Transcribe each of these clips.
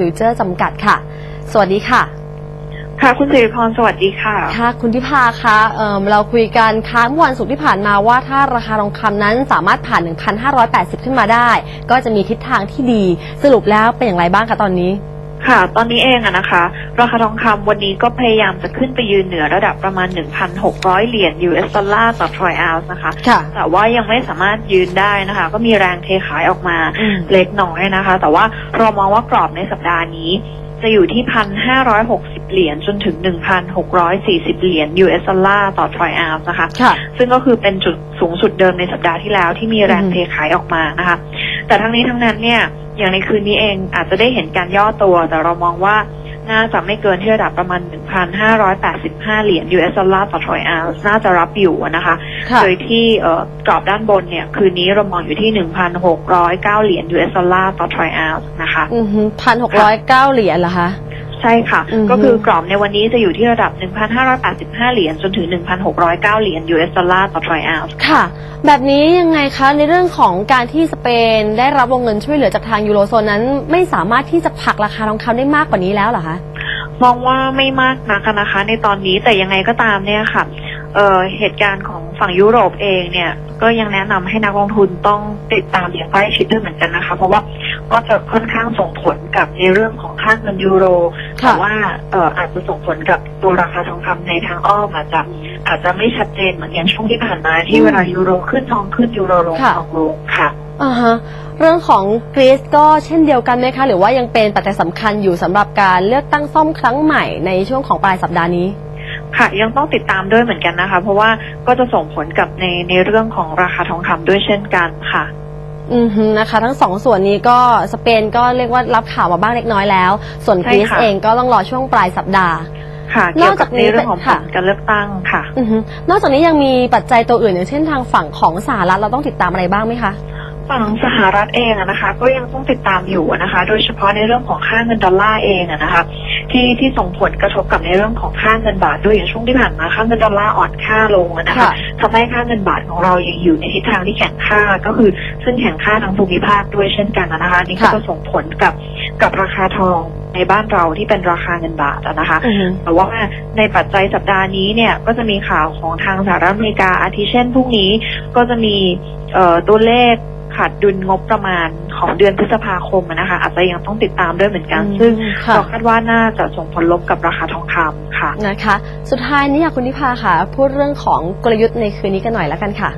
ฟิวเจอร์จำกัดค่ะ สวัสดีค่ะ ค่ะ คุณสิริพร สวัสดีค่ะ ค่ะ คุณทิพาคะเอ่อเราคุยกันค้างวันศุกร์ที่ผ่านมาว่าถ้าราคาทองคำนั้นสามารถผ่าน 1,580 ขึ้นมาได้ ก็จะมีทิศทางที่ดี สรุปแล้วเป็นอย่างไรบ้างคะตอนนี้ ค่ะ ตอนนี้เองอะนะคะ ราคาทองคำวันนี้ก็พยายามจะขึ้นไปยืนเหนือระดับประมาณ 1,600 เหรียญ US ดอลลาร์ต่อทรอยออนซ์นะคะค่ะแต่ว่ายังไม่สามารถยืนได้นะคะ ก็มีแรงเทขายออกมาอืมเล็กน้อยนะคะ แต่ว่าเรามองว่ากรอบในสัปดาห์นี้จะอยู่ที่ 1,560 เหรียญจนถึง 1,640 เหรียญ US ดอลลาร์ต่อทรอยออนซ์นะคะค่ะซึ่งก็คือเป็นจุดสูงสุดเดิมในสัปดาห์ที่แล้วที่มีแรงอืมเทขายออกมานะคะ แต่ทั้งนี้ทั้งนั้นเนี่ย อย่างในคืนนี้เองอาจจะได้เห็นการย่อตัว แต่เรามองว่าน่าจะไม่เกินที่ระดับประมาณ 1,585 เหรียญ US ดอลลาร์ต่อทรอยออนซ์น่าจะรับอยู่นะคะค่ะโดยที่เอ่อกรอบด้านบนเนี่ย คืนนี้เรามองอยู่ที่ 1,609 เหรียญ US ดอลลาร์ต่อทรอยออนซ์นะคะ อือพันหกร้อยเก้าเหรียญเหรอคะ ใช่ค่ะอือฮึก็คือกรอบในวันนี้จะอยู่ที่ระดับ 1,585 เหรียญจนถึง 1,609 เหรียญ US ดอลลาร์ต่อทรอยออนซ์ค่ะ แบบนี้ยังไงคะในเรื่องของการที่สเปนได้รับวงเงินช่วยเหลือจากทางยูโรโซนนั้น ไม่สามารถที่จะผลักราคาทองคำได้มากกว่านี้แล้วเหรอคะมองว่าไม่มากนักอะนะคะ ในตอนนี้แต่ยังไงก็ตามเนี่ยค่ะเอ่อเหตุการณ์ของฝั่งยุโรปเองเนี่ยก็ยังแนะนำให้นักลงทุนต้องติดตามอย่างใกล้ชิดด้วยเหมือนกันนะคะ เพราะว่าก็จะค่อนข้างส่งผลกับในเรื่องของค่าเงินยูโรค่ะ แต่ว่าเอ่ออาจจะส่งผลกับตัวราคาทองคำในทางอ้อมอาจจะอาจจะไม่ชัดเจนเหมือนอย่างช่วงที่ผ่านมาที่เวลายูโรขึ้นทองขึ้นยูโรลงทองลงค่ะอ่าฮะเรื่องของกรีซก็เช่นเดียวกันไหมคะ หรือว่ายังเป็นปัจจัยสำคัญอยู่สำหรับการเลือกตั้งซ่อมครั้งใหม่ในช่วงของปลายสัปดาห์นี้ค่ะยังต้องติดตามด้วยเหมือนกันนะคะ เพราะว่าก็จะส่งผลกับในในเรื่องของราคาทองคำด้วยเช่นกันค่ะ อือฮึนะคะ ทั้งสองส่วนนี้ก็สเปนก็เรียกว่ารับข่าวมาบ้างเล็กน้อยแล้ว ส่วนกรีซใช่ค่ะ เองก็ต้องรอช่วงปลายสัปดาห์ ค่ะ นเกี่อยกวจากับกนี้ในเรื่องของผค่ะ ลการเลือกตั้งค่ะ อือฮึนอกจากนี้ยังมีปัจจัยตัวอื่นอย่างเช่นทางฝั่งของสหรัฐเราต้องติดตามอะไรบ้างไหมคะ ฝั่งสหรัฐเองอะนะคะ ก็ยังต้องติดตามอยู่อะนะคะ โดยเฉพาะในเรื่องของค่าเงินดอลลาร์เองอะนะคะที่ที่ส่งผลกระทบกับในเรื่องของค่าเงินบาทด้วยอย่างช่วงที่ผ่านมาค่าเงินดอลลาร์อ่อนค่าลงอะนะคะค่ะทำให้ค่าเงินบาทของเรายังอยู่ในทิศทางที่แข็งค่าก็คือซึ่งแข็งค่าทางภูมิภาคด้วยเช่นกันอะนะคะนี่ก็ค่ะจะส่งผลกับกับราคาทองในบ้านเราที่เป็นราคาเงินบาทอะนะคะอือฮึแต่ว่าในปัจจัยสัปดาห์นี้เนี่ยก็จะมีข่าวของทางสหรัฐอเมริกาอาทิเช่นพรุ่งนี้ก็จะมีเอ่อตัวเลข ขาดดุลงบประมาณของเดือนพฤษภาคมอะนะคะ อาจจะยังต้องติดตามด้วยเหมือนกันอืมซึ่งค่ะเราคาดว่าน่าจะส่งผลลบกับราคาทองคำค่ะนะคะ สุดท้ายนี้อยากคุณนิพาค่ะ พูดเรื่องของกลยุทธ์ในคืนนี้กันหน่อยแล้วกันค่ะ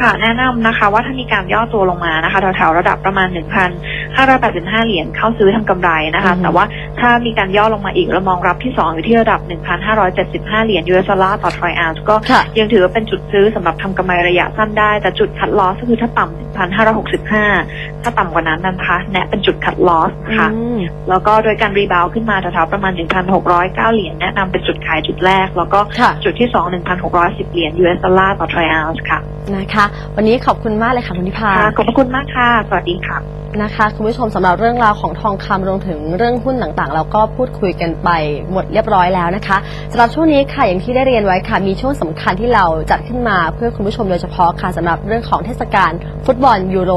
ค่ะแนะนำนะคะว่าถ้ามีการย่อตัวลงมานะคะแถวๆระดับประมาณ 1,585 เหรียญเข้าซื้อทำกำไรนะคะอือฮึแต่ว่าถ้ามีการย่อลงมาอีกเรามองรับที่ 2 อยู่ที่ระดับ 1,575 เหรียญ US ดอลลาร์ต่อทรอยออนซ์ก็ค่ะยังถือว่าเป็นจุดซื้อสำหรับทำกำไรระยะสั้นได้ แต่จุดคัดลอสก็คือถ้าต่ำ1,565 ถ้าต่ำกว่านั้นนะคะแนะเป็นจุดคัดลอสค่ะอืมแล้วก็โดยการรีบาวด์ขึ้นมาแถวๆประมาณ 1,609 เหรียญแนะนำเป็นจุดขายจุดแรก แล้วก็ค่ะจุดที่ 2 1,610 เหรียญ US ดอลลาร์ต่อทรอยออนซ์ค่ะ นะคะ วันนี้ขอบคุณมากเลยค่ะคุณนิพาค่ะขอบพระคุณมากค่ะ สวัสดีค่ะ นะคะคุณผู้ชมสำหรับเรื่องราวของทองคำรวมถึงเรื่องหุ้นต่างๆ เราก็พูดคุยกันไปหมดเรียบร้อยแล้วนะคะสำหรับช่วงนี้ค่ะอย่างที่ได้เรียนไว้ค่ะ มีช่วงสำคัญที่เราจัดขึ้นมาเพื่อคุณผู้ชมโดยเฉพาะค่ะสำหรับเรื่องของเทศกาลฟุตบอลยูโร